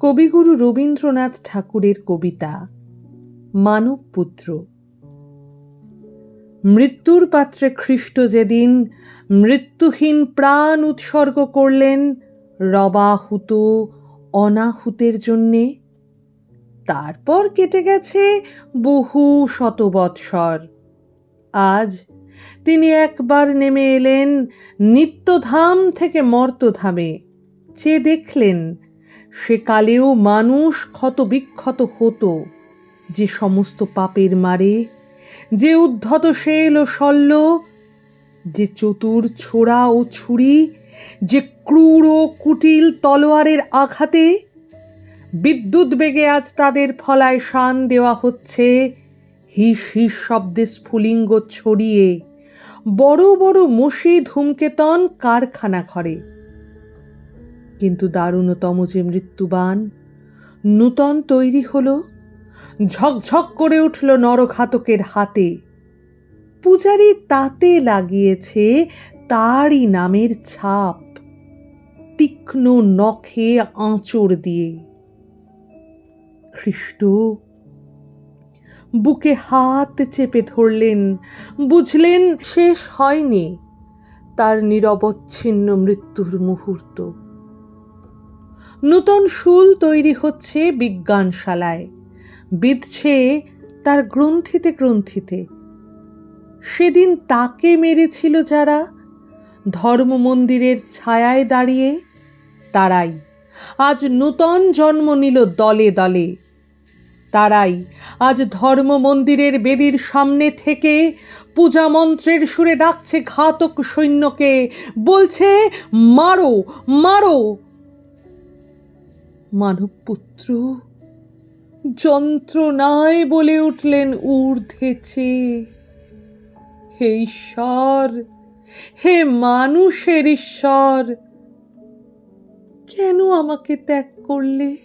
কবিগুরু রবীন্দ্রনাথ ঠাকুরের কবিতা, মানবপুত্র। মৃত্যুর পাত্রে খ্রিস্ট যেদিন মৃত্যুহীন প্রাণ উৎসর্গ করলেন, রবাহুত অনাহুতের জন্যে। তারপর কেটে গেছে বহু শত বৎসর আজ তিনি একবার নেমে এলেন নিত্যধাম থেকে মর্তধামে। চেয়ে দেখলেন সেকালেও মানুষ ক্ষত বিক্ষত হতো। যে সমস্ত পাপের মারে, যে উদ্ধত শেল ও শল্য, যে চতুর ছোড়া ও ছুরি, যে ক্রূর ও কুটিল তলোয়ারের আঘাতে, বিদ্যুৎ বেগে আজ তাদের ফলায় শান দেওয়া হচ্ছে। হিস হিস শব্দে স্ফুলিঙ্গ ছড়িয়ে বড় বড় মশি ধূমকেতন কারখানা ঘরে। কিন্তু দারুণতম যে মৃত্যুবান। নূতন তৈরি হল, ঝকঝক করে উঠল নরঘাতকের হাতে। পূজারি তাতে লাগিয়েছে তারই নামের ছাপ, তীক্ষ্ণ নখে আঁচড় দিয়ে। খ্রিস্ট বুকে হাত চেপে ধরলেন, বুঝলেন শেষ হয়নি তার নিরবচ্ছিন্ন মৃত্যুর মুহূর্ত। নূতন শুল তৈরি হচ্ছে বিজ্ঞানশালায়। বিধছে তার গ্রন্থিতে গ্রন্থিতে। সেদিন তাকে মেরেছিল যারা, ধর্ম মন্দিরের ছায়ায় দাঁড়িয়ে তারাই। আজ নূতন জন্ম নিল দলে দলে। তারাই আজ ধর্ম মন্দিরের বেদির সামনে থেকে পূজা মন্ত্রের সুরে ডাকছে ঘাতক সৈন্যকে, বলছে, মারো মারো! মানবপুত্র, যন্ত্রণায় বলে উঠলেন ঊর্ধ্বে চেয়ে হে ঈশ্বর, হে মানুষের ঈশ্বর, কেন আমাকে ত্যাগ করলে?